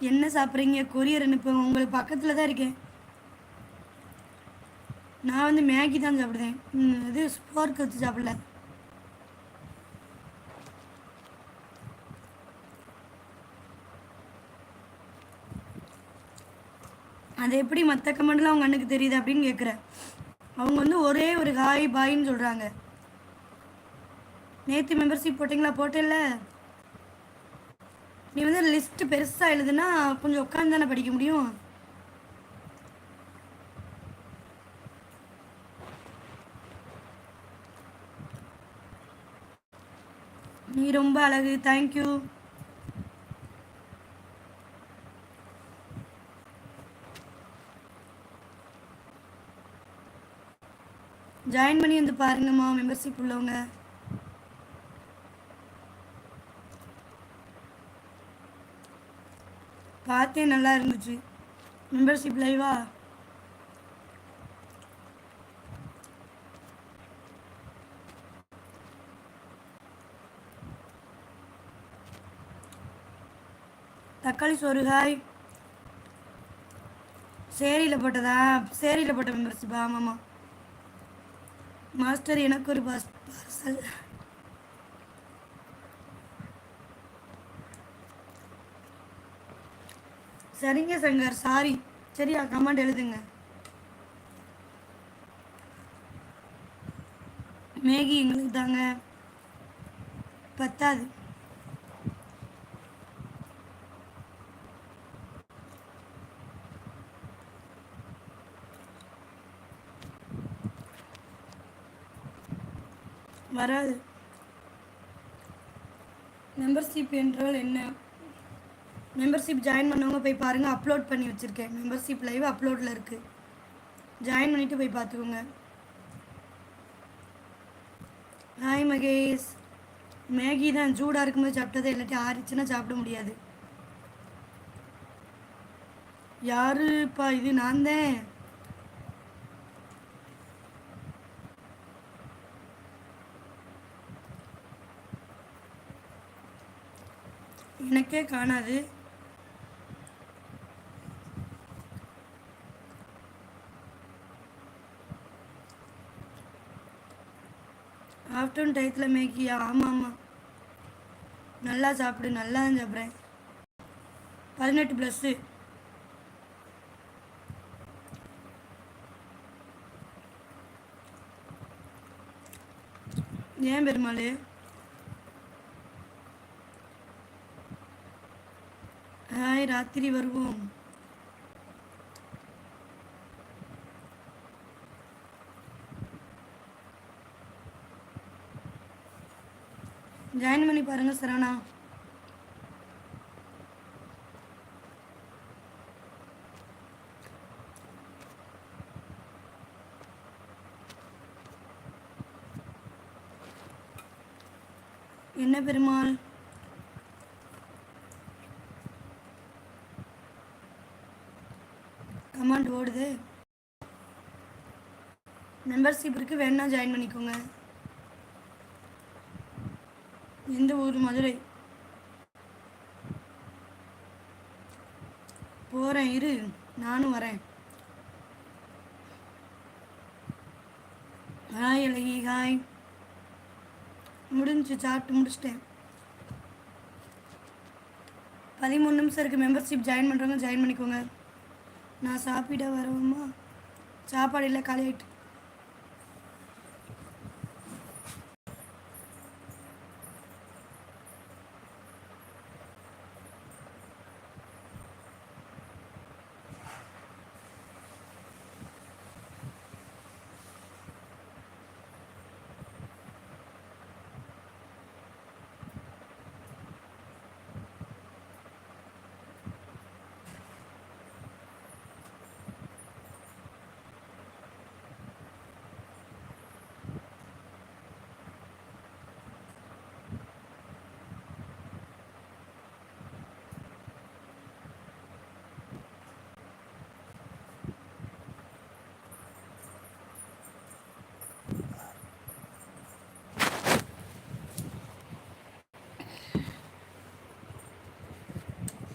என்ன சாப்பிட்றீங்க? கொரியர் அனுப்புங்க. உங்களுக்கு பக்கத்தில் தான் இருக்கேன். நான் வந்து மேகி தான் சாப்பிடுவேன். இது ஸ்போர்க் வச்சு சாப்பிடல. அது எப்படி மற்ற கமெண்ட்லாம் அவங்க அண்ணுக்கு தெரியுது அப்படின்னு கேட்குறேன் அவங்க வந்து ஒரே ஒரு ஹாய் பாயின்னு சொல்கிறாங்க நேற்று மெம்பர்ஷிப் போட்டிங்களா? போட்டேன்ல. நீ வந்து லிஸ்ட் பெருசாக எழுதுனா கொஞ்சம் உட்காந்து தானே படிக்க முடியும்? நீ ரொம்ப அழகு. தேங்க்யூ ஜாயின் பண்ணி வந்து பாருங்கம்மா மெம்பர்ஷிப் உள்ளவங்க. பார்த்தே நல்லா இருந்துச்சு. மெம்பர்ஷிப் லைவா தக்காளி சோறு ஹாய் சேரியில் போட்டதா? சேரியில் போட்ட மெம்பர்ஷிப்பா ஆமாம்மா மாஸ்டர் எனக்கு ஒரு பாஸ் பார்சல் சரிங்க சங்கர். சாரி சரியா கமெண்ட் எழுதுங்க. மேகி எங்களுக்கு தாங்க. பத்தாது. வராது. மெம்பர்ஷிப் என்றால் என்ன? மெம்பர்ஷிப் ஜாயின் பண்ணவங்க போய் பாருங்கள் அப்லோட் பண்ணி வச்சுருக்கேன். மெம்பர்ஷிப் லைவ் அப்லோடில் இருக்குது ஜாயின் பண்ணிவிட்டு போய் பார்த்துக்கோங்க. ஹாய் மகேஷ் மேகி தான் சூடாக இருக்கும்போது சாப்பிட்டது இல்லாட்டி ஆறிச்சுன்னா சாப்பிட முடியாது. யாருப்பா இது? நான் தான். எனக்கே காணாது. ஆஃப்டர்நூன் டயத்தில் மேகியா ஆமாம் ஆமாம் நல்லா சாப்பிடு நல்லா தான் சாப்பிட்றேன். பதினெட்டு ப்ளஸ்ஸு ஏன் பெருமாள்? ஹாய் ராத்திரி வருவோம். ஜாயின் பண்ணி பாருங்க சரவணா என்ன பெருமாள்? கமாண்ட் ஓடுது. மெம்பர்ஷிப் இருக்கு வேணா ஜாயின் பண்ணிக்கோங்க. எந்த ஊர் மதுரை. போகிறேன் இரு. நானும் வரேன். ஹாய் அழகி ஹாய் முடிஞ்சு சாப்பிட்டு முடிச்சிட்டேன். பதிமூணு நிமிஷம் இருக்குது மெம்பர்ஷிப் ஜாயின் பண்ணுறவங்க ஜாயின் பண்ணிக்கோங்க. நான் சாப்பிட வரவுமா? சாப்பாடு இல்லை காலி